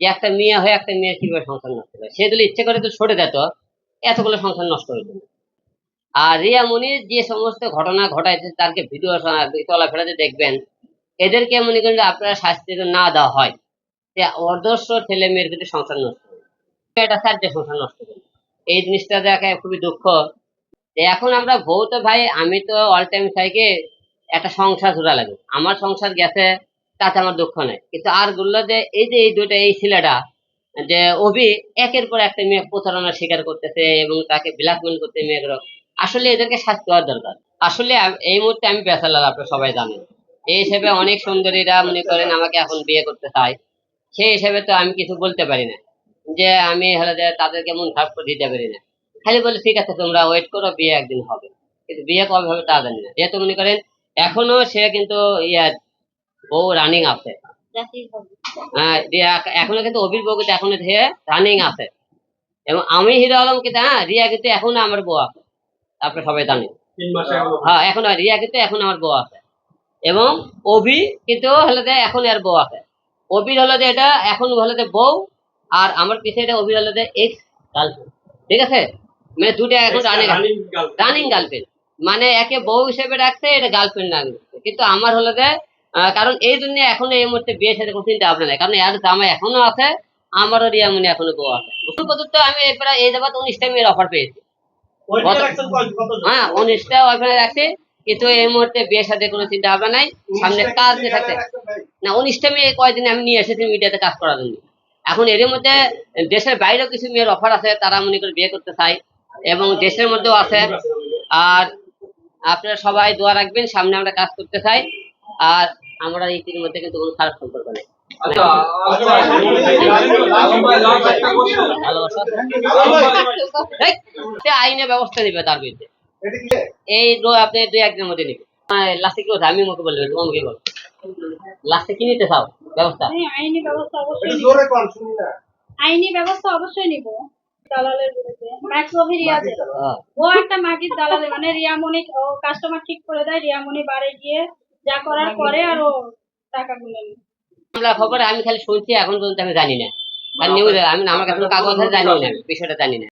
যে একটা মেয়ে হয়ে একটা মেয়ে কীভাবে সংসার নষ্ট করে? সে যদি ইচ্ছে করে তো সরে যেত, এতগুলো সংসার নষ্ট হইত না। আর রিয়া মনি যে সমস্ত ঘটনা ঘটাইছে, তারকে ভিডিও চলাফেরাতে দেখবেন, এদেরকে মনে করেন আপনারা শাস্তি না দেওয়া হয়, যে অদর্শ ছেলে মেয়ের কিন্তু সংসার নষ্ট হবে এটা স্যার যে সংসার নষ্ট করবে? এই জিনিসটা দেখে খুবই দুঃখ। এখন আমরা বউ তো ভাই, আমি তো অল টাইম চাইকে একটা সংসার জোড়া লাগে আমার সংসার গেছে তাতে আমার দুঃখ নেই। কিন্তু আরগুলো যে এই যে এই দুটো এই ছেলেটা, যে অভি একের পর একটা মেয়ে প্রতারণার শিকার করতেছে এবং তাকে ব্ল্যাকমেল করতে মেয়েগুলো, আসলে এদেরকে শাস্তি হওয়ার দরকার। আসলে এই মুহূর্তে আমি বেসালাল আপনারা সবাই জানেন। এই হিসেবে অনেক সুন্দরীরা মনে করেন আমাকে এখন বিয়ে করতে চায়। সেই হিসেবে তো আমি কিছু বলতে পারি না। যে আমি হলে যে তাদেরকে মন খারাপ করে দিতে পারি না। খালি বলে, ঠিক আছে, তোমরা ওয়েট করো, বিয়ে একদিন হবে। কিন্তু বিয়ে কবে হবে তা জানি না। যেহেতু মনে করেন এখনও সে কিন্তু ইয়া বউ রানিং আছে। হ্যাঁ, এখনও কিন্তু অভির বউ কিন্তু এখনও রানিং আছে। এবং আমি হিরো আলম কিন্তু হ্যাঁ রিয়া কিন্তু এখনও আমার বউ আছে। আপনি সবাই জানেন। হ্যাঁ এখন রিয়া কিন্তু এখন আমার বউ আছে। এবং অভি কিন্তু হলো যে এখন বউ আছে। অভির হলো যে এটা এখন হলো যে বউ আর আমার পিছিয়ে এটা অভির হলো যে এক্স গার্লফ্রেন্ড ঠিক আছে? মানে দুটা এখন রানিং রানিং গার্লফ্রেন্ড মানে একে বউ হিসেবে রাখছে এটা গার্লফ্রেন্ড না। কিন্তু আমার হলো যে কারণ এই জন্য এখনও এই মুহূর্তে বিয়ে সাথে কোনো চিন্তা ভাবনা নাই। কারণ এর জামাই এখনও আছে আমারও রিয়ামনি এখনও বউ আছে। পর্যন্ত আমি এবার এই যাবার উনিশটা মেয়ের অফার পেয়েছি? হ্যাঁ উনিশটা ওইখানে রাখছে। কিন্তু এই মুহূর্তে বিয়ের সাথে কোনো চিন্তা ভাবনা নাই। সামনে কাজ নিয়ে থাকতে? না উনিশটা মেয়ে কয়দিন আমি নিয়ে এসেছি মিডিয়াতে কাজ করার জন্য। এখন এর মধ্যে দেশের বাইরেও কিছু মেয়ের অফার আছে তারা মনে করে বিয়ে করতে চায়। এবং দেশের মধ্যেও আছে। আর আপনারা সবাই দোয়া রাখবেন সামনে আমরা কাজ করতে চাই। আর আমরা ইতির মধ্যে কিন্তু কোনো খারাপ সম্পর্ক নেই আচ্ছা আচ্ছা এই, সে আইনে ব্যবস্থা নেবে তার বিরুদ্ধে এই আপনি দুই একদিনের মধ্যে নেবে লাস্টে কি আমি মুখে বললে তোমাকে বল লাস্টে কি নিতে চাও ব্যবস্থা হ্যাঁ, আইনি ব্যবস্থা অবশ্যই একটু নিব জোরে কন, শুনি না। আইনি ব্যবস্থা অবশ্যই নিব দালালের বিরুদ্ধে ম্যাক্স রিয়াজে হ্যাঁ। ও একটা মাগির দালালে মানে রিয়ামণি ও কাস্টমার ঠিক করে দেয় রিয়ামণি বাড়ি গিয়ে যা করার করে আর ও টাকা গুনে আমরা খবর আমি খালি শুনছি এখন পর্যন্ত আমি জানি না। আর নিউজ আমি আমার কাছে কাগজ জানি না বিষয়টা জানি না।